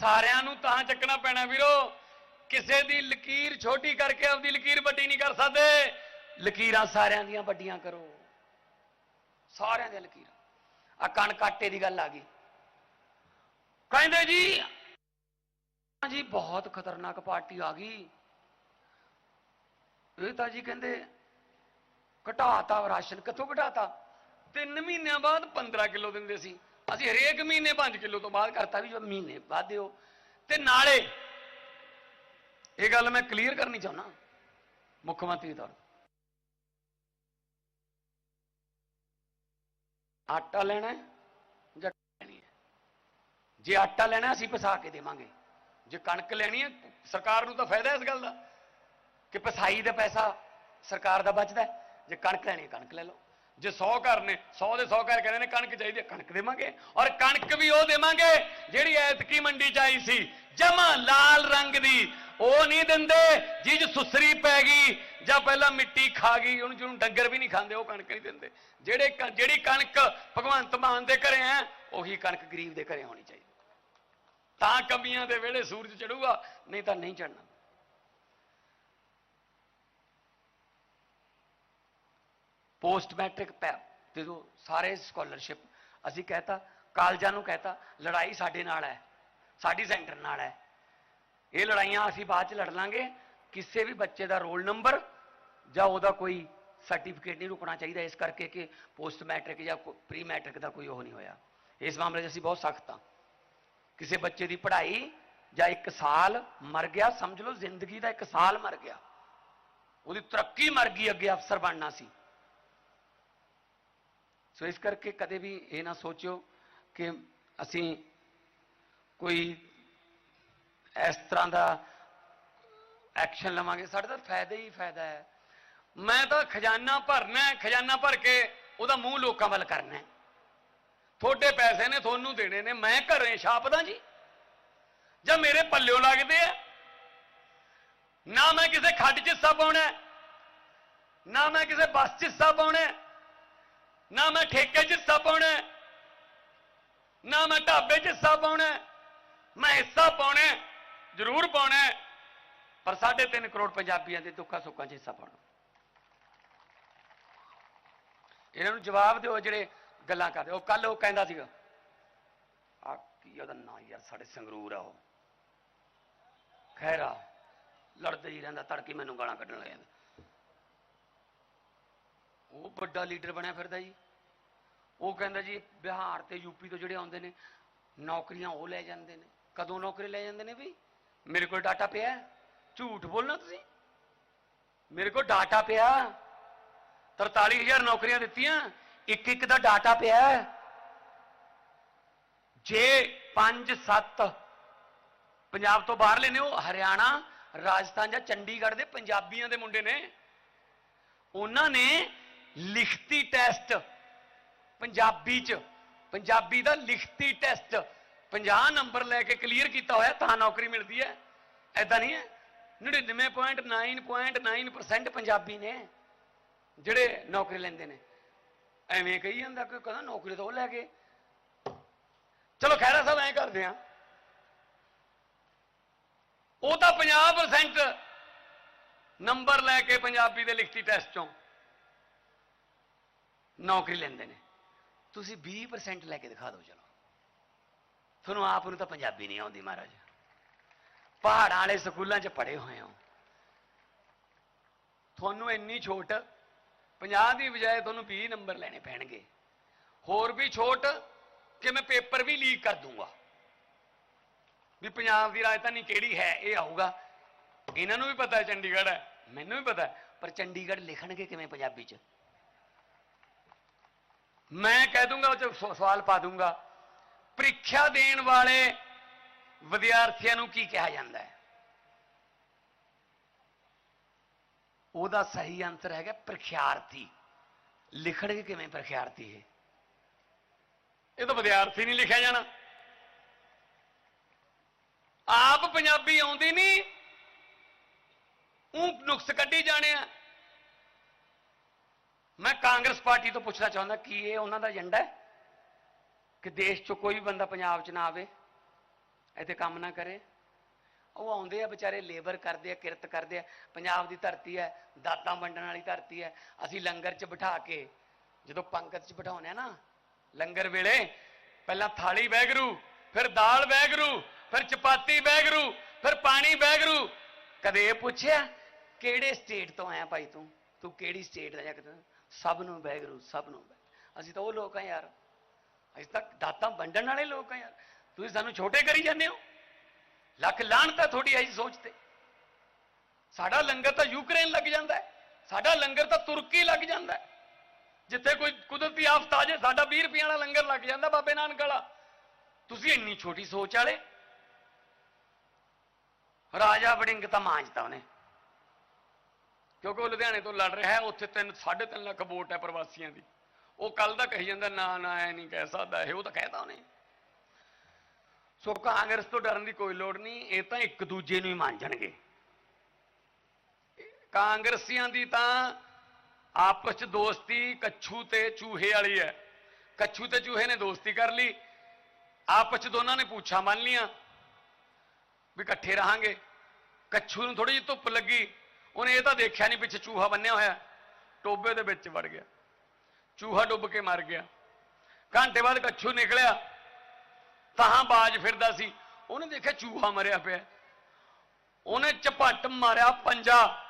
ਸਾਰਿਆਂ ਨੂੰ ਤਾਂ ਚੱਕਣਾ ਪੈਣਾ ਵੀਰੋ। ਕਿਸੇ ਦੀ ਲਕੀਰ ਛੋਟੀ ਕਰਕੇ ਆਪਦੀ ਲਕੀਰ ਵੱਡੀ ਨਹੀਂ ਕਰ ਸਕਦੇ। ਲਕੀਰਾਂ ਸਾਰਿਆਂ ਦੀਆਂ ਵੱਡੀਆਂ ਕਰੋ। ਸਾਰਿਆਂ ਦੀਆਂ ਲਕੀਰਾਂ। ਆ ਕਣ ਕਾਟੇ ਦੀ ਗੱਲ ਆ ਗਈ। ਕਹਿੰਦੇ ਜੀ ਜੀ ਬਹੁਤ ਖਤਰਨਾਕ ਪਾਰਟੀ ਆ ਗਈ। ਇਹ ਤਾਂ ਜੀ ਕਹਿੰਦੇ, ਘਟਾਤਾ ਰਾਸ਼ਨ। ਕਿੱਥੋਂ ਘਟਾਤਾ? ਤਿੰਨ ਮਹੀਨਿਆਂ ਬਾਅਦ 15 ਕਿਲੋ ਦਿੰਦੇ ਸੀ। ਅਸੀਂ ਹਰੇਕ ਮਹੀਨੇ 5 ਕਿਲੋ ਤੋਂ ਬਾਅਦ ਕਰਤਾ ਵੀ ਜੋ ਮਹੀਨੇ ਬਾਅਦ ਦਿਓ। ਤੇ ਨਾਲੇ ਇਹ ਗੱਲ ਮੈਂ ਕਲੀਅਰ ਕਰਨੀ ਚਾਹੁੰਦਾ, ਮੁੱਖ ਮੰਤਰੀ ਤੌਰ ਆਟਾ ਲੈਣਾ ਜਾਂ ਲੈਣੀ ਹੈ? ਜੇ ਆਟਾ ਲੈਣਾ ਅਸੀਂ ਪਸਾ ਕੇ ਦੇਵਾਂਗੇ। ਜੇ ਕਣਕ ਲੈਣੀ ਹੈ, ਸਰਕਾਰ ਨੂੰ ਤਾਂ ਫਾਇਦਾ ਇਸ ਗੱਲ ਦਾ ਕਿ ਪਸਾਈ ਦਾ ਪੈਸਾ ਸਰਕਾਰ ਦਾ ਬਚਦਾ ਜੇ ਕਣਕ ਲੈਣੀ ਹੈ, ਕਣਕ ਲੈ ਲਓ। ਜੇ 100 ਘਰ ਨੇ 100 ਦੇ 100 ਘਰ ਕਹਿੰਦੇ ਨੇ ਕਣਕ ਚਾਹੀਦੀ ਹੈ, ਕਣਕ ਦੇਵਾਂਗੇ। ਔਰ ਕਣਕ ਵੀ ਉਹ ਦੇਵਾਂਗੇ ਜਿਹੜੀ ਐਤਕੀ ਮੰਡੀ ਚ ਆਈ ਸੀ, ਜਮਾ ਲਾਲ ਰੰਗ ਦੀ। ਉਹ ਨਹੀਂ ਦਿੰਦੇ ਜਿਹ ਸੁਸਰੀ ਪੈ ਗਈ, ਜਾਂ ਪਹਿਲਾਂ ਮਿੱਟੀ ਖਾ ਗਈ, ਉਹਨੂੰ ਜਿਹਨੂੰ ਡੰਗਰ ਵੀ ਨਹੀਂ ਖਾਂਦੇ, ਉਹ ਕਣਕ ਨਹੀਂ ਦਿੰਦੇ। ਜਿਹੜੇ ਜਿਹੜੀ ਕਣਕ ਭਗਵੰਤ ਮਾਨ ਦੇ ਘਰੇ ਹੈ, ਉਹੀ ਕਣਕ ਗਰੀਬ ਦੇ ਘਰੇ ਹੋਣੀ ਚਾਹੀਦੀ। ਤਾਂ ਕਮੀਆਂ ਦੇ ਵੇਲੇ ਸੂਰਜ ਚੜੂਗਾ, ਨਹੀਂ ਤਾਂ ਨਹੀਂ ਚੜਨਾ ਪੋਸਟ ਮੈਟ੍ਰਿਕ ਜਦੋਂ ਸਾਰੇ ਸਕਾਲਰਸ਼ਿਪ, ਅਸੀਂ ਕਹਤਾ, ਕਾਲਜਾਂ ਨੂੰ ਕਹਤਾ, ਲੜਾਈ ਸਾਡੇ ਨਾਲ ਹੈ, ਸਾਡੀ ਸੈਂਟਰ ਨਾਲ ਹੈ। ਇਹ ਲੜਾਈਆਂ ਅਸੀਂ ਬਾਅਦ ਚ ਲੜ ਲਾਂਗੇ। ਕਿਸੇ ਵੀ ਬੱਚੇ ਦਾ ਰੋਲ ਨੰਬਰ ਜਾਂ ਉਹਦਾ ਕੋਈ ਸਰਟੀਫਿਕੇਟ ਨਹੀਂ ਰੁਕਣਾ ਚਾਹੀਦਾ, ਇਸ ਕਰਕੇ ਕਿ ਪੋਸਟ ਮੈਟ੍ਰਿਕ ਜਾਂ ਪ੍ਰੀ ਮੈਟ੍ਰਿਕ ਦਾ ਕੋਈ ਉਹ ਨਹੀਂ ਹੋਇਆ। ਇਸ ਮਾਮਲੇ 'ਚ ਅਸੀਂ ਬਹੁਤ ਸਖਤ ਹਾਂ। ਕਿਸੇ ਬੱਚੇ ਦੀ ਪੜ੍ਹਾਈ ਜਾਂ ਇੱਕ ਸਾਲ ਮਰ ਗਿਆ, ਸਮਝ ਲਓ, ਜ਼ਿੰਦਗੀ ਦਾ ਇੱਕ ਸਾਲ ਮਰ ਗਿਆ, ਉਹਦੀ ਤਰੱਕੀ ਮਰ ਗਈ, ਅੱਗੇ ਅਫਸਰ ਬਣਨਾ ਸੀ। ਸੋ ਇਸ ਕਰਕੇ ਕਦੇ ਵੀ ਇਹ ਨਾ ਸੋਚਿਓ ਕਿ ਅਸੀਂ ਕੋਈ ਇਸ ਤਰ੍ਹਾਂ ਦਾ ਐਕਸ਼ਨ ਲਵਾਂਗੇ। ਸਾਡੇ ਤਾਂ ਫਾਇਦਾ ਹੀ ਫਾਇਦਾ ਹੈ। ਮੈਂ ਤਾਂ ਖਜ਼ਾਨਾ ਭਰਨਾ ਹੈ, ਖਜ਼ਾਨਾ ਭਰ ਕੇ ਉਹਦਾ ਮੂੰਹ ਲੋਕਾਂ ਵੱਲ ਕਰਨਾ ਹੈ। ਤੁਹਾਡੇ ਪੈਸੇ ਨੇ ਤੁਹਾਨੂੰ ਦੇਣੇ ਨੇ, ਮੈਂ ਘਰੇ ਛਾਪਦਾ ਜੀ। ਜਾਂ ਮੇਰੇ ਪੱਲਿਓ ਲੱਗਦੇ ਆ। ਨਾ ਮੈਂ ਕਿਸੇ ਖੱਡ 'ਚ ਹਿੱਸਾ ਪਾਉਣਾ ਨਾ ਮੈਂ ਕਿਸੇ ਬੱਸ 'ਚ ਹਿੱਸਾ ਪਾਉਣਾ ਨਾ ਮੈਂ ਠੇਕੇ 'ਚ ਹਿੱਸਾ ਪਾਉਣਾ ਹੈ, ਨਾ ਮੈਂ ਢਾਬੇ 'ਚ ਹਿੱਸਾ ਪਾਉਣਾ ਹੈ। ਮੈਂ ਹਿੱਸਾ ਪਾਉਣਾ ਹੈ, ਜ਼ਰੂਰ ਪਾਉਣਾ ਹੈ, ਪਰ 3.5 ਕਰੋੜ ਪੰਜਾਬੀਆਂ ਦੇ ਦੁੱਖਾਂ ਸੁੱਖਾਂ 'ਚ ਹਿੱਸਾ ਪਾਉਣਾ ਇਹਨਾਂ ਨੂੰ ਜਵਾਬ ਦਿਓ ਜਿਹੜੇ ਗੱਲਾਂ ਕਰਦੇ ਉਹ ਕੱਲ ਉਹ ਕਹਿੰਦਾ ਸੀਗਾ ਆ ਕੀ ਉਹਦਾ ਨਾਂ ਯਾਰ ਸਾਡੇ ਸੰਗਰੂਰ ਆ ਉਹ ਖੈਰਾ ਲੜਦਾ ਹੀ ਰਹਿੰਦਾ ਤੜਕੇ ਮੈਨੂੰ ਗਾਲਾਂ ਕੱਢਣ ਲੱਗ ਜਾਂਦਾ ਉਹ ਵੱਡਾ ਲੀਡਰ ਬਣਿਆ ਫਿਰਦਾ ਜੀ। ਉਹ ਕਹਿੰਦਾ ਜੀ, ਬਿਹਾਰ ਤੇ ਯੂਪੀ ਤੋਂ ਜਿਹੜੇ ਆਉਂਦੇ ਨੇ, ਨੌਕਰੀਆਂ ਉਹ ਲੈ ਜਾਂਦੇ ਨੇ। ਕਦੋਂ ਨੌਕਰੀ ਲੈ ਜਾਂਦੇ ਨੇ ਵੀ? ਮੇਰੇ ਕੋਲ ਡਾਟਾ ਪਿਆ ਝੂਠ ਬੋਲਣਾ ਤੁਸੀਂ? ਮੇਰੇ ਕੋਲ ਡਾਟਾ ਪਿਆ 43000 ਨੌਕਰੀਆਂ ਦਿੱਤੀਆਂ ਇੱਕ ਇੱਕ ਦਾ ਡਾਟਾ ਪਿਆ ਜੇ 5 7 ਪੰਜਾਬ ਤੋਂ ਬਾਹਰਲੇ ਨੇ ਉਹ ਹਰਿਆਣਾ, ਰਾਜਸਥਾਨ ਜਾਂ ਚੰਡੀਗੜ੍ਹ ਦੇ ਪੰਜਾਬੀਆਂ ਦੇ ਮੁੰਡੇ ਨੇ, ਉਹਨਾਂ ਨੇ ਲਿਖਤੀ ਟੈਸਟ। ਪੰਜਾਬੀ ਚ। ਪੰਜਾਬੀ ਦਾ ਲਿਖਤੀ ਟੈਸਟ। 50 ਨੰਬਰ ਲੈ ਕੇ ਕਲੀਅਰ ਕੀਤਾ ਹੋਇਆ, ਤਾਂ ਨੌਕਰੀ ਮਿਲਦੀ ਹੈ। ਐਦਾਂ ਨਹੀਂ ਹੈ? 99.9.9% ਪੰਜਾਬੀ ਨੇ ਜਿਹੜੇ ਨੌਕਰੀ ਲੈਂਦੇ ਨੇ। ਐਵੇਂ ਕਹੀ ਜਾਂਦਾ ਕਿ ਕਹਿੰਦਾ ਨੌਕਰੀ ਤਾਂ ਉਹ ਲੈ ਕੇ। ਚਲੋ ਖੈਰਾ ਸਾਹਿਬ ਐਂ ਕਰਦੇ ਆ ਉਹ ਤਾਂ 50% ਨੰਬਰ ਲੈ ਕੇ ਪੰਜਾਬੀ ਦੇ ਲਿਖਤੀ ਟੈਸਟ ਚੋਂ। ਨੌਕਰੀ ਲੈਂਦੇ ਨੇ। ਤੁਸੀਂ 20% ਲੈ ਕੇ ਦਿਖਾ ਦਿਓ, ਚਲੋ। ਤੁਹਾਨੂੰ ਆਪ ਨੂੰ ਤਾਂ ਪੰਜਾਬੀ ਨਹੀਂ ਆਉਂਦੀ, ਮਹਾਰਾਜ। ਪਹਾੜਾਂ ਵਾਲੇ ਸਕੂਲਾਂ 'ਚ ਪੜ੍ਹੇ ਹੋਏ ਹੋ। ਤੁਹਾਨੂੰ ਇੰਨੀ ਛੋਟ 50 ਦੀ ਬਜਾਏ ਤੁਹਾਨੂੰ 20 ਨੰਬਰ ਲੈਣੇ ਪੈਣਗੇ। ਹੋਰ ਵੀ ਛੋਟ ਕਿ ਮੈਂ ਪੇਪਰ ਵੀ ਲੀਕ ਕਰ ਦੂੰਗਾ। ਵੀ ਪੰਜਾਬ ਦੀ ਰਾਜਧਾਨੀ ਕਿਹੜੀ ਹੈ, ਇਹ ਆਊਗਾ। ਇਹਨਾਂ ਨੂੰ ਵੀ ਪਤਾ ਹੈ, ਚੰਡੀਗੜ੍ਹ ਹੈ। ਮੈਨੂੰ ਵੀ ਪਤਾ ਹੈ, ਪਰ ਚੰਡੀਗੜ੍ਹ ਲਿਖਣਗੇ ਕਿਵੇਂ ਪੰਜਾਬੀ 'ਚ? ਮੈਂ ਕਹਿ ਦੂੰਗਾ, ਉਹ 'ਚ ਸਵਾਲ ਪਾ ਦੂੰਗਾ। ਪ੍ਰੀਖਿਆ ਦੇਣ ਵਾਲੇ ਵਿਦਿਆਰਥੀਆਂ ਨੂੰ ਕੀ ਕਿਹਾ ਜਾਂਦਾ ਹੈ? ਉਹਦਾ ਸਹੀ ਆਨਸਰ ਹੈਗਾ ਪ੍ਰਖਿਆਰਥੀ। ਲਿਖਣਗੇ ਕਿਵੇਂ ਪ੍ਰਖਿਆਰਥੀ ਇਹ? ਇਹ ਤਾਂ ਵਿਦਿਆਰਥੀ ਨਹੀਂ ਲਿਖਿਆ ਜਾਣਾ। ਆਪ ਪੰਜਾਬੀ ਆਉਂਦੀ ਨਹੀਂ ਉਹ ਨੁਕਸ ਕੱਢੀ ਜਾਣੇ ਆ। ਮੈਂ ਕਾਂਗਰਸ ਪਾਰਟੀ ਤੋਂ ਪੁੱਛਣਾ ਚਾਹੁੰਦਾ ਕੀ ਇਹ ਉਹਨਾਂ ਦਾ ਏਜੰਡਾ ਹੈ? ਕਿ ਦੇਸ਼ 'ਚੋਂ ਕੋਈ ਵੀ ਬੰਦਾ ਪੰਜਾਬ 'ਚ ਨਾ ਆਵੇ, ਇੱਥੇ ਕੰਮ ਨਾ ਕਰੇ। ਉਹ ਆਉਂਦੇ ਆ ਵਿਚਾਰੇ ਲੇਬਰ ਕਰਦੇ ਆ, ਕਿਰਤ ਕਰਦੇ ਆ। ਪੰਜਾਬ ਦੀ ਧਰਤੀ ਹੈ, ਦਾਤਾਂ ਵੰਡਣ ਵਾਲੀ ਧਰਤੀ ਹੈ। ਅਸੀਂ ਲੰਗਰ 'ਚ ਬਿਠਾ ਕੇ, ਜਦੋਂ ਪੰਗਤ 'ਚ ਬਿਠਾਉਂਦੇ ਆ ਨਾ, ਲੰਗਰ ਵੇਲੇ, ਪਹਿਲਾਂ ਥਾਲੀ ਬੈਗਰੂ, ਫਿਰ ਦਾਲ ਬੈਗਰੂ, ਫਿਰ ਚਪਾਤੀ ਬੈਗਰੂ, ਫਿਰ ਪਾਣੀ ਬੈਗਰੂ। ਕਦੇ ਇਹ ਪੁੱਛਿਆ, ਕਿਹੜੇ ਸਟੇਟ ਤੋਂ ਆਇਆ ਭਾਈ ਤੂੰ? ਤੂੰ ਕਿਹੜੀ ਸਟੇਟ ਦਾ ਜਾਂ ਕਿਤੇ? ਸਭ ਨੂੰ ਬੈਗਰੂ ਸਭ ਨੂੰ ਬੈਗਰੂ। ਅਸੀਂ ਤਾਂ ਉਹ ਲੋਕ ਆ ਯਾਰ। ਅਸੀਂ ਤਾਂ ਦਾਤਾਂ ਵੰਡਣ ਵਾਲੇ ਲੋਕ ਆ ਯਾਰ। ਤੁਸੀਂ ਸਾਨੂੰ ਛੋਟੇ ਕਰੀ ਜਾਂਦੇ ਹੋ। ਲੱਖ ਲਾਹਣਤ ਤਾਂ ਤੁਹਾਡੀ ਐਸੀ ਸੋਚ ਤੇ। ਸਾਡਾ ਲੰਗਰ ਤਾਂ ਯੂਕਰੇਨ ਲੱਗ ਜਾਂਦਾ ਹੈ। ਸਾਡਾ ਲੰਗਰ ਤਾਂ ਤੁਰਕੀ ਲੱਗ ਜਾਂਦਾ ਹੈ। ਜਿੱਥੇ ਕੋਈ ਕੁਦਰਤੀ ਆਫਤ ਆ ਜੇ ਸਾਡਾ 20 ਰੁਪਏ ਵਾਲਾ ਲੰਗਰ ਲੱਗ ਜਾਂਦਾ ਬਾਬੇ ਨਾਨਕ ਵਾਲਾ। ਤੁਸੀਂ ਇੰਨੀ ਛੋਟੀ ਸੋਚ ਵਾਲੇ। ਰਾਜਾ ਵੜਿੰਗ ਤਾਂ ਮਾਂਜਦਾ ਉਹਨੇ। ਕਿਉਂਕਿ ਉਹ ਲੁਧਿਆਣੇ ਤੋਂ ਲੜ ਰਿਹਾ ਹੈ, ਉੱਥੇ 3 3.5 ਲੱਖ ਵੋਟ ਹੈ ਪ੍ਰਵਾਸੀਆਂ ਦੀ। ਉਹ ਕੱਲ ਦਾ ਕਹੀ ਜਾਂਦਾ, ਨਾ ਨਾ, ਐ ਨਹੀਂ ਕਹਿ ਸਕਦਾ, ਇਹ ਉਹ ਤਾਂ ਕਹਿਤਾ ਉਹਨੇ। ਸੋ ਕਾਂਗਰਸ ਤੋਂ ਡਰਨ ਦੀ ਕੋਈ ਲੋੜ ਨਹੀਂ, ਇਹ ਤਾਂ ਇੱਕ ਦੂਜੇ ਨੂੰ ਹੀ ਮਾਂਜਣਗੇ ਕਾਂਗਰਸੀਆਂ ਦੀ ਤਾਂ ਆਪਸ ਚ ਦੋਸਤੀ ਕੱਛੂ ਤੇ ਚੂਹੇ ਵਾਲੀ ਹੈ। ਕੱਛੂ ਤੇ ਚੂਹੇ ਨੇ ਦੋਸਤੀ ਕਰ ਲਈ। ਆਪਸ ਚ ਦੋਨਾਂ ਨੇ ਪੁੱਛਾਂ ਮੰਨ ਲੀਆਂ ਵੀ ਇਕੱਠੇ ਰਹਾਂਗੇ। ਕੱਛੂ ਨੂੰ ਥੋੜੀ ਜਿਹੀ ਧੁੱਪ ਲੱਗੀ। ਉਹਨੇ ਇਹ ਤਾਂ ਦੇਖਿਆ ਨਹੀਂ ਪਿੱਛੇ ਚੂਹਾ ਬੰਨਿਆ ਹੋਇਆ। ਟੋਬੇ ਦੇ ਵਿੱਚ ਵੜ ਗਿਆ। ਚੂਹਾ ਡੁੱਬ ਕੇ ਮਰ ਗਿਆ। ਘੰਟੇ ਬਾਅਦ ਕੱਛੂ ਨਿਕਲਿਆ। ਤਾਂ ਬਾਜ ਫਿਰਦਾ ਸੀ। ਉਹਨੇ ਦੇਖਿਆ ਚੂਹਾ ਮਰਿਆ ਪਿਆ। ਉਹਨੇ ਝਪੱਟ ਮਾਰਿਆ ਪੰਜਾ।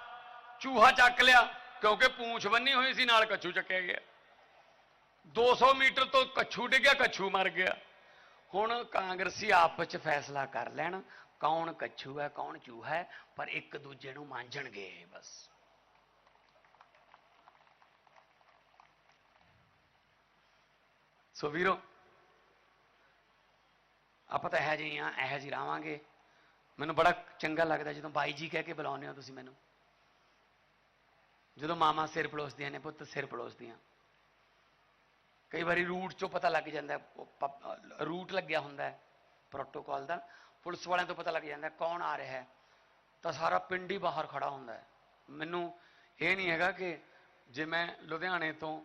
ਚੂਹਾ ਚੱਕ ਲਿਆ, ਕਿਉਂਕਿ ਪੂੰਛ ਬੰਨੀ ਹੋਈ ਸੀ, ਨਾਲ ਕੱਛੂ ਚੱਕਿਆ ਗਿਆ। 200 ਮੀਟਰ ਤੋਂ ਕੱਛੂ ਡਿੱਗਿਆ, ਕੱਛੂ ਮਰ ਗਿਆ। ਹੁਣ ਕਾਂਗਰਸੀ ਆਪਸ ਚ ਫੈਸਲਾ ਕਰ ਲੈਣ। ਕੌਣ ਕੱਛੂ ਹੈ ਕੌਣ ਚੂਹਾ ਹੈ ਪਰ ਇੱਕ ਦੂਜੇ ਨੂੰ ਮਾਂਜਣਗੇ ਬਸ ਸੋ ਵੀਰੋ ਆਪਾਂ ਤਾਂ ਇਹੋ ਜਿਹੇ ਆ ਇਹੋ ਜਿਹੇ ਰਹਾਂਗੇ ਮੈਨੂੰ ਬੜਾ ਚੰਗਾ ਲੱਗਦਾ ਜਦੋਂ ਬਾਈ ਜੀ ਕਹਿ ਕੇ ਬੁਲਾਉਂਦੇ ਹੋ ਤੁਸੀਂ ਮੈਨੂੰ ਜਦੋਂ ਮਾਮਾ ਸਿਰ ਪਲੋਸਦੀਆਂ ਨੇ ਪੁੱਤ ਸਿਰ ਪਲੋਸਦੀਆਂ ਕਈ ਵਾਰੀ ਰੂਟ ਚੋਂ ਪਤਾ ਲੱਗ ਜਾਂਦਾ ਹੈ, ਉਹ ਪ- ਰੂਟ ਲੱਗਿਆ ਹੁੰਦਾ ਹੈ ਪ੍ਰੋਟੋਕਾਲ ਦਾ ਪੁਲਿਸ ਵਾਲਿਆਂ ਤੋਂ ਪਤਾ ਲੱਗ ਜਾਂਦਾ ਕੌਣ ਆ ਰਿਹਾ ਹੈ। ਤਾਂ ਸਾਰਾ ਪਿੰਡ ਹੀ ਬਾਹਰ ਖੜਾ ਹੁੰਦਾ ਹੈ। ਮੈਨੂੰ ਇਹ ਨਹੀਂ ਹੈਗਾ ਕਿ ਜੇ ਮੈਂ ਲੁਧਿਆਣੇ ਤੋਂ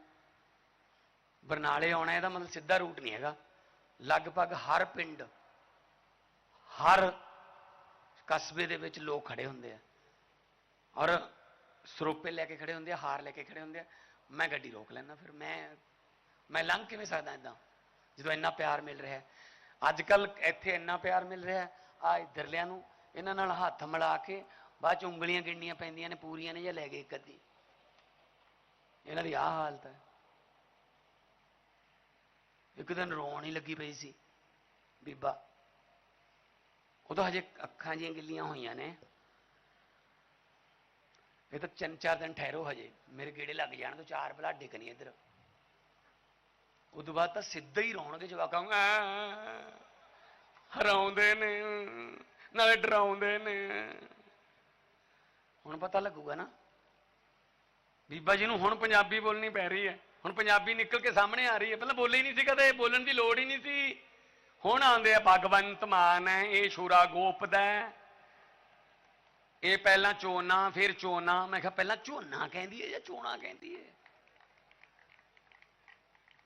ਬਰਨਾਲੇ ਆਉਣਾ ਇਹਦਾ ਮਤਲਬ ਸਿੱਧਾ ਰੂਟ ਨਹੀਂ ਹੈਗਾ। ਲਗਭਗ ਹਰ ਪਿੰਡ, ਹਰ ਕਸਬੇ ਦੇ ਵਿੱਚ ਲੋਕ ਖੜੇ ਹੁੰਦੇ ਆ। ਔਰ ਸਰੋਪੇ ਲੈ ਕੇ ਖੜੇ ਹੁੰਦੇ ਆ, ਹਾਰ ਲੈ ਕੇ ਖੜੇ ਹੁੰਦੇ ਆ। ਮੈਂ ਗੱਡੀ ਰੋਕ ਲੈਣਾ ਫਿਰ ਮੈਂ ਮੈਂ ਲੰਘ ਕਿਵੇਂ ਸਕਦਾ ਇਦਾਂ? ਜਦੋਂ ਇੰਨਾ ਪਿਆਰ ਮਿਲ ਰਿਹਾ ਅੱਜ ਕੱਲ ਇੱਥੇ ਇੰਨਾ ਪਿਆਰ ਮਿਲ ਰਿਹਾ ਹੈ, ਆ ਇਧਰਲਿਆਂ ਨੂੰ, ਇਹਨਾਂ ਨਾਲ ਹੱਥ ਮਿਲਾ ਕੇ ਬਾਅਦ ਚ ਉਂਗਲੀਆਂ ਗਿਣਨੀਆਂ ਪੈਂਦੀਆਂ ਨੇ, ਪੂਰੀਆਂ ਨੇ ਜਾਂ ਲੈ ਗਏ ਇੱਕ ਅੱਧੀ। ਇਹਨਾਂ ਦੀ ਆਹ ਹਾਲਤ ਹੈ। ਇੱਕ ਦਿਨ ਰੋਣ ਹੀ ਲੱਗੀ ਪਈ ਸੀ, ਬੀਬਾ। ਉਹ ਤਾਂ ਹਜੇ ਅੱਖਾਂ ਜੀਆਂ ਗਿੱਲੀਆਂ ਹੋਈਆਂ ਨੇ। ਇਹ ਤਾਂ ਤਿੰਨ ਚਾਰ ਦਿਨ ਠਹਿਰੋ ਹਜੇ, ਮੇਰੇ ਗੇੜੇ ਲੱਗ ਜਾਣ, ਤੋਂ ਚਾਰ ਭਲਾ ਡਿੱਗਣੀ ਇੱਧਰ। ਉਦੋਂ ਬਾਅਦ ਤਾਂ ਸਿੱਧਾ ਹੀ ਰੋਣਗੇ ਜਵਾਕਾਂ ਨੂੰ ਹਰਾਉਂਦੇ ਨੇ, ਨਾਲੇ ਡਰਾਉਂਦੇ ਨੇ। ਹੁਣ ਪਤਾ ਲੱਗੂਗਾ ਨਾ, ਬੀਬਾ ਜੀ ਨੂੰ ਹੁਣ ਪੰਜਾਬੀ ਬੋਲਣੀ ਪੈ ਰਹੀ ਹੈ। ਹੁਣ ਪੰਜਾਬੀ ਨਿਕਲ ਕੇ ਸਾਹਮਣੇ ਆ ਰਹੀ ਹੈ। ਪਹਿਲਾਂ ਬੋਲੀ ਨਹੀਂ ਸੀ ਕਦੇ, ਬੋਲਣ ਦੀ ਲੋੜ ਹੀ ਨਹੀਂ ਸੀ। ਹੁਣ ਆਉਂਦੇ ਆ, ਭਗਵੰਤ ਮਾਨ ਹੈ, ਇਹ ਸ਼ੂਰਾ ਗੋਪਦਾ ਹੈ। ਇਹ ਪਹਿਲਾਂ ਚੋਨਾ, ਫਿਰ ਚੋਨਾ। ਮੈਂ ਕਿਹਾ ਪਹਿਲਾਂ ਝੋਨਾ ਕਹਿੰਦੀ ਹੈ ਜਾਂ ਚੋਣਾ ਕਹਿੰਦੀ ਹੈ?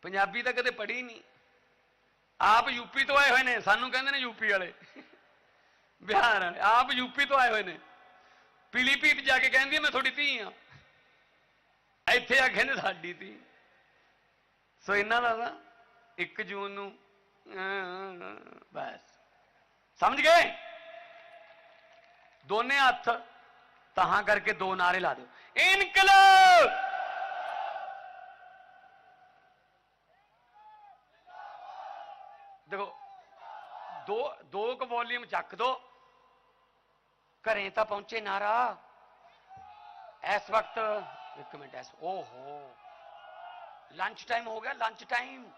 ਪੰਜਾਬੀ ਤਾਂ ਕਦੇ ਪੜ੍ਹੀ ਨਹੀਂ। ਆਪ ਯੂਪੀ ਤੋਂ ਆਏ ਹੋਏ ਨੇ, ਸਾਨੂੰ ਕਹਿੰਦੇ ਨੇ ਯੂਪੀ ਵਾਲੇ। ਬਿਹਾਰ ਵਾਲੇ, ਆਪ ਯੂਪੀ ਤੋਂ ਆਏ ਹੋਏ ਨੇ। ਪਿਲੀਪੀਤ ਜਾ ਕੇ ਕਹਿੰਦੀ ਮੈਂ ਤੁਹਾਡੀ ਧੀ ਆ। ਇੱਥੇ ਆ ਕਹਿੰਦੇ, ਸਾਡੀ ਧੀ। ਸੋ ਇਹਨਾਂ ਦਾ ਤਾਂ 1 ਜੂਨ ਨੂੰ ਬਸ। ਸਮਝ ਗਏ? ਦੋਨੇ ਹੱਥ ਤਹਾਂ ਕਰਕੇ ਦੋ ਨਾਰੇ ਲਾ ਦਿਓ। ਇਨਕਲਾਬ! ਦੇਖੋ, ਦੋ ਦੋ ਕੁ ਵੋਲੀਅਮ ਚੱਕ ਦੋ। ਘਰੇ ਤਾਂ ਪਹੁੰਚੇ ਨਾਰਾ। ਇਸ ਵਕਤ, ਇੱਕ ਮਿੰਟ ਐਸ ਓਹੋ। ਲੰਚ ਟਾਈਮ ਹੋ ਗਿਆ ਲੰਚ ਟਾਈਮ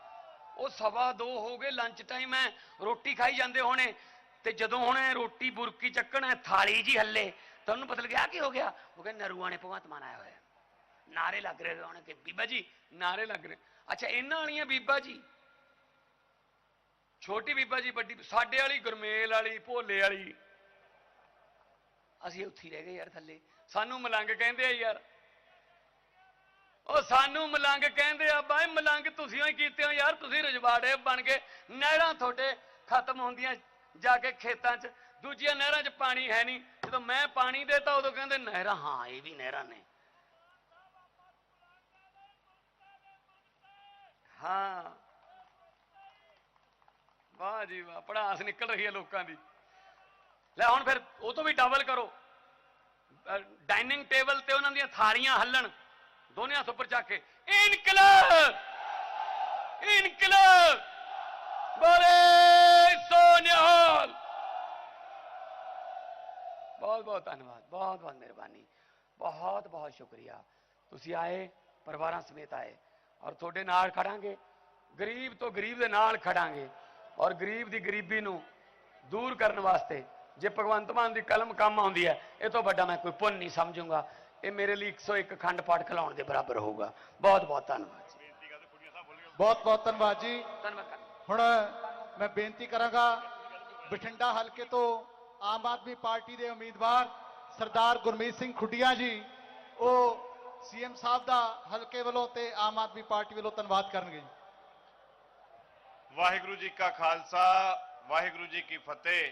ਉਹ ਸਵਾ ਦੋ ਹੋ ਗਏ ਲੰਚ ਟਾਈਮ ਹੈ। ਰੋਟੀ ਖਾਈ ਜਾਂਦੇ ਹੋਣੇ। ਤੇ ਜਦੋਂ ਹੁਣੇ ਰੋਟੀ ਬੁਰਕੀ ਚੱਕਣ ਥਾਲੀ ਜੀ ਹੱਲੇ, ਤੁਹਾਨੂੰ ਪਤਾ ਲੱਗਿਆ ਕੀ ਹੋ ਗਿਆ? ਉਹ ਕਹਿੰਦੇ, ਨਰੂਆ ਨੇ ਭਗਵੰਤ ਮਾਨ ਆਇਆ ਹੋਇਆ। ਹੈ। ਨਾਰੇ ਲੱਗ ਰਹੇ ਹੋਣੇ ਕਿ ਬੀਬਾ ਜੀ, ਨਾਰੇ ਲੱਗ ਰਹੇ। ਅੱਛਾ, ਇਹਨਾਂ ਵਾਲੀਆਂ ਬੀਬਾ ਜੀ ਛੋਟੀ ਬੀਬਾ ਜੀ ਵੱਡੀ, ਸਾਡੇ ਵਾਲੀ, ਗੁਰਮੇਲ ਵਾਲੀ, ਭੋਲੇ ਵਾਲੀ। ਅਸੀਂ ਉੱਥੇ ਰਹਿ ਗਏ ਯਾਰ ਥੱਲੇ। ਸਾਨੂੰ ਮਲੰਗ ਕਹਿੰਦੇ ਆ ਯਾਰ। ਉਹ ਸਾਨੂੰ ਮਲੰਗ ਕਹਿੰਦੇ ਆ, ਬਾਈ ਮਲੰਗ ਤੁਸੀਂ ਹੀ ਕੀਤੇ ਹੋ ਯਾਰ, ਤੁਸੀਂ ਰਜਵਾੜੇ ਬਣ ਕੇ ਨਹਿਰਾਂ ਤੁਹਾਡੇ ਖਤਮ ਹੁੰਦੀਆਂ ਜਾ ਕੇ ਖੇਤਾਂ 'ਚ। ਦੂਜੀਆਂ ਨਹਿਰਾਂ 'ਚ ਪਾਣੀ ਹੈ ਨਹੀਂ। ਜਦੋਂ ਮੈਂ ਪਾਣੀ ਦੇਤਾ, ਉਦੋਂ ਕਹਿੰਦੇ ਨਹਿਰਾਂ, ਹਾਂ, ਇਹ ਵੀ ਨਹਿਰਾਂ ਨੇ। ਹਾਂ। ਵਾਹ ਜੀ ਵਾਹ, ਪੜਾਸ ਨਿਕਲ ਰਹੀ ਹੈ ਲੋਕਾਂ ਦੀ। ਲੈ ਹੁਣ ਫਿਰ ਉਹ ਤੋਂ ਵੀ ਡਬਲ ਕਰੋ। ਡਾਈਨਿੰਗ ਟੇਬਲ ਤੇ ਉਹਨਾਂ ਦੀਆਂ ਥਾਲੀਆਂ ਹੱਲਣ ਦੋਨੇ ਹੱਥ ਉੱਪਰ ਚੱਕ ਕੇ। ਇਨਕਲਾਬ! ਇਨਕਲਾਬ! ਬੋਲੇ ਸੋਨਿਹਾਲ! ਬਹੁਤ ਬਹੁਤ ਧੰਨਵਾਦ, ਬਹੁਤ ਬਹੁਤ ਮਿਹਰਬਾਨੀ। ਬਹੁਤ ਬਹੁਤ ਸ਼ੁਕਰੀਆ। ਤੁਸੀਂ ਆਏ, ਪਰਿਵਾਰਾਂ ਸਮੇਤ ਆਏ। ਔਰ ਤੁਹਾਡੇ ਨਾਲ ਖੜਾਂਗੇ, ਗਰੀਬ ਤੋਂ ਗਰੀਬ ਦੇ ਨਾਲ ਖੜਾਂਗੇ। ਔਰ ਗਰੀਬ ਦੀ ਗਰੀਬੀ ਨੂੰ ਦੂਰ ਕਰਨ ਵਾਸਤੇ ਜੇ ਭਗਵੰਤ ਮਾਨ ਦੀ ਕਲਮ ਕੰਮ ਆਉਂਦੀ ਹੈ ਇਹ ਤੋਂ ਵੱਡਾ ਮੈਂ ਕੋਈ ਪੁੰਨ ਨਹੀਂ ਸਮਝੂੰਗਾ। ਇਹ ਮੇਰੇ ਲਈ 101 ਖੰਡ ਪਾਠ ਖਿਲਾਉਣ ਦੇ ਬਰਾਬਰ ਹੋਊਗਾ। ਬਹੁਤ ਬਹੁਤ ਧੰਨਵਾਦ ਜੀ। ਬਹੁਤ ਬਹੁਤ ਧੰਨਵਾਦ ਜੀ। ਧੰਨਵਾਦ ਹੁਣ ਮੈਂ ਬੇਨਤੀ ਕਰਾਂਗਾ ਬਠਿੰਡਾ ਹਲਕੇ ਤੋਂ ਆਮ ਆਦਮੀ ਪਾਰਟੀ ਦੇ ਉਮੀਦਵਾਰ ਸਰਦਾਰ ਗੁਰਮੀਤ ਸਿੰਘ ਖੁੱਡੀਆਂ ਜੀ ਉਹ ਸੀਐਮ ਸਾਹਿਬ ਦਾ ਹਲਕੇ ਵੱਲੋਂ ਤੇ ਆਮ ਆਦਮੀ ਪਾਰਟੀ ਵੱਲੋਂ ਧੰਨਵਾਦ ਕਰਨਗੇ ਵਾਹਿਗੁਰੂ ਜੀ ਕਾ ਖਾਲਸਾ, ਵਾਹਿਗੁਰੂ ਜੀ ਕੀ ਫਤਿਹ।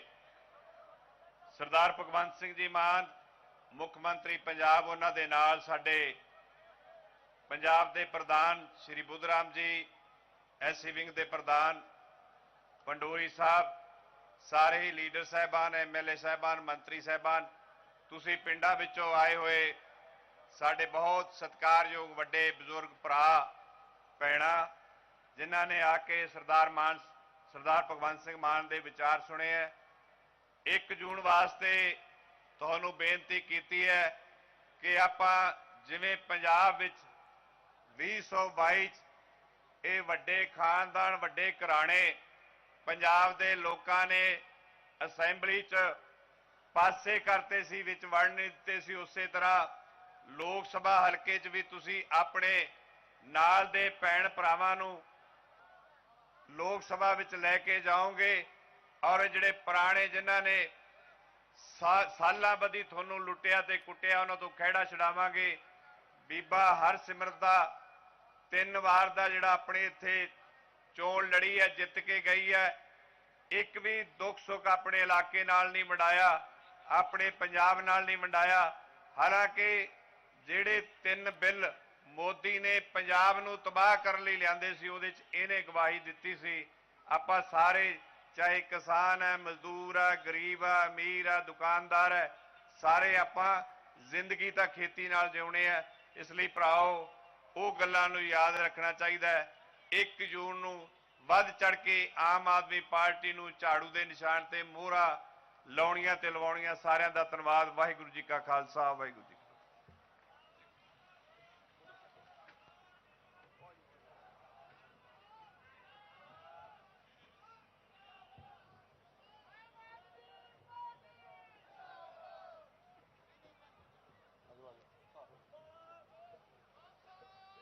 ਸਰਦਾਰ ਭਗਵੰਤ ਸਿੰਘ ਜੀ ਮਾਨ, ਮੁੱਖ ਮੰਤਰੀ ਪੰਜਾਬ, ਉਹਨਾਂ ਦੇ ਨਾਲ ਸਾਡੇ ਪੰਜਾਬ ਦੇ ਪ੍ਰਧਾਨ ਸ਼੍ਰੀ ਬੁੱਧਰਾਮ ਜੀ ਐਸਸੀ ਵਿੰਗ ਦੇ ਪ੍ਰਧਾਨ ਪੰਡੋਰੀ ਸਾਹਿਬ, ਸਾਰੇ ਹੀ ਲੀਡਰ ਸਾਹਿਬਾਨ ਐਮਐਲਏ ਸਾਹਿਬਾਨ, ਮੰਤਰੀ ਸਾਹਿਬਾਨ, ਤੁਸੀਂ ਪਿੰਡਾਂ ਵਿੱਚੋਂ ਆਏ ਹੋਏ ਸਾਡੇ ਬਹੁਤ ਸਤਿਕਾਰਯੋਗ ਵੱਡੇ ਬਜ਼ੁਰਗ ਭਰਾ, ਭੈਣਾਂ ਜਿਨ੍ਹਾਂ ਨੇ ਆ ਕੇ ਸਰਦਾਰ ਮਾਨ, ਸਰਦਾਰ ਭਗਵੰਤ ਸਿੰਘ ਮਾਨ ਦੇ ਵਿਚਾਰ ਸੁਣੇ ਹੈ। 1 ਜੂਨ ਵਾਸਤੇ ਤੁਹਾਨੂੰ ਬੇਨਤੀ ਕੀਤੀ ਹੈ ਕਿ ਆਪਾਂ ਜਿਵੇਂ ਪੰਜਾਬ ਵਿੱਚ 2022 ਚ ਇਹ ਵੱਡੇ ਖਾਨਦਾਨ, ਵੱਡੇ ਘਰਾਣੇ ਪੰਜਾਬ ਦੇ ਲੋਕਾਂ ਨੇ ਅਸੈਂਬਲੀ 'ਚ ਪਾਸੇ ਕਰਤੇ ਸੀ, ਵਿੱਚ ਵੜਨ ਦਿੱਤੇ ਸੀ, ਉਸੇ ਤਰ੍ਹਾਂ ਲੋਕ ਸਭਾ ਹਲਕੇ 'ਚ ਵੀ ਤੁਸੀਂ ਆਪਣੇ ਨਾਲ ਦੇ ਭੈਣ ਭਰਾਵਾਂ ਨੂੰ ਲੋਕ ਸਭਾ ਵਿੱਚ ਲੈ ਕੇ ਜਾਓਗੇ ਔਰ ਜਿਹੜੇ ਪੁਰਾਣੇ ਜਿਨ੍ਹਾਂ ਨੇ ਸਾ- ਸਾਲਾਂ ਬੱਧੀ ਤੁਹਾਨੂੰ ਲੁੱਟਿਆ ਤੇ ਕੁੱਟਿਆ, ਉਹਨਾਂ ਤੋਂ ਖਹਿੜਾ ਛਡਾਵਾਂਗੇ। ਬੀਬਾ ਹਰਸਿਮਰਤ ਦਾ ਤਿੰਨ ਵਾਰ ਦਾ ਜਿਹੜਾ ਆਪਣੇ ਇੱਥੇ ਚੋਣ ਲੜੀ ਹੈ, ਜਿੱਤ ਕੇ ਗਈ ਹੈ। ਇੱਕ ਵੀ ਦੁੱਖ ਸੁੱਖ ਆਪਣੇ ਇਲਾਕੇ ਨਾਲ ਨਹੀਂ ਵੰਡਾਇਆ, ਆਪਣੇ ਪੰਜਾਬ ਨਾਲ ਨਹੀਂ ਵੰਡਾਇਆ। ਹਾਲਾਂਕਿ ਜਿਹੜੇ ਤਿੰਨ ਬਿੱਲ ਮੋਦੀ ਨੇ ਪੰਜਾਬ ਨੂੰ ਤਬਾਹ ਕਰਨ ਲਈ ਲਿਆਂਦੇ ਸੀ, ਉਹਦੇ 'ਚ ਇਹਨੇ ਗਵਾਹੀ ਦਿੱਤੀ ਸੀ। ਆਪਾਂ ਸਾਰੇ, ਚਾਹੇ ਕਿਸਾਨ ਹੈ, ਮਜ਼ਦੂਰ ਹੈ, ਗਰੀਬ ਹੈ, ਅਮੀਰ ਹੈ, ਦੁਕਾਨਦਾਰ ਹੈ, ਸਾਰੇ ਆਪਾਂ ਜ਼ਿੰਦਗੀ ਤਾਂ ਖੇਤੀ ਨਾਲ ਜਿਉਣੇ ਆ। ਇਸ ਲਈ ਭਰਾਓ, ਉਹ ਗੱਲਾਂ ਨੂੰ ਯਾਦ ਰੱਖਣਾ ਚਾਹੀਦਾ ਹੈ। 1 ਜੂਨ ਨੂੰ ਵੱਧ ਚੜ ਕੇ ਆਮ ਆਦਮੀ ਪਾਰਟੀ ਨੂੰ ਝਾੜੂ ਦੇ ਨਿਸ਼ਾਨ ਤੇ ਮੋਹਰਾ ਲਾਉਣੀਆਂ ਤੇ ਲਵਾਉਣੀਆਂ ਸਾਰਿਆਂ ਦਾ ਧੰਨਵਾਦ। ਵਾਹਿਗੁਰੂ ਜੀ ਕਾ ਖਾਲਸਾ, ਵਾਹਿਗੁਰੂ ਜੀ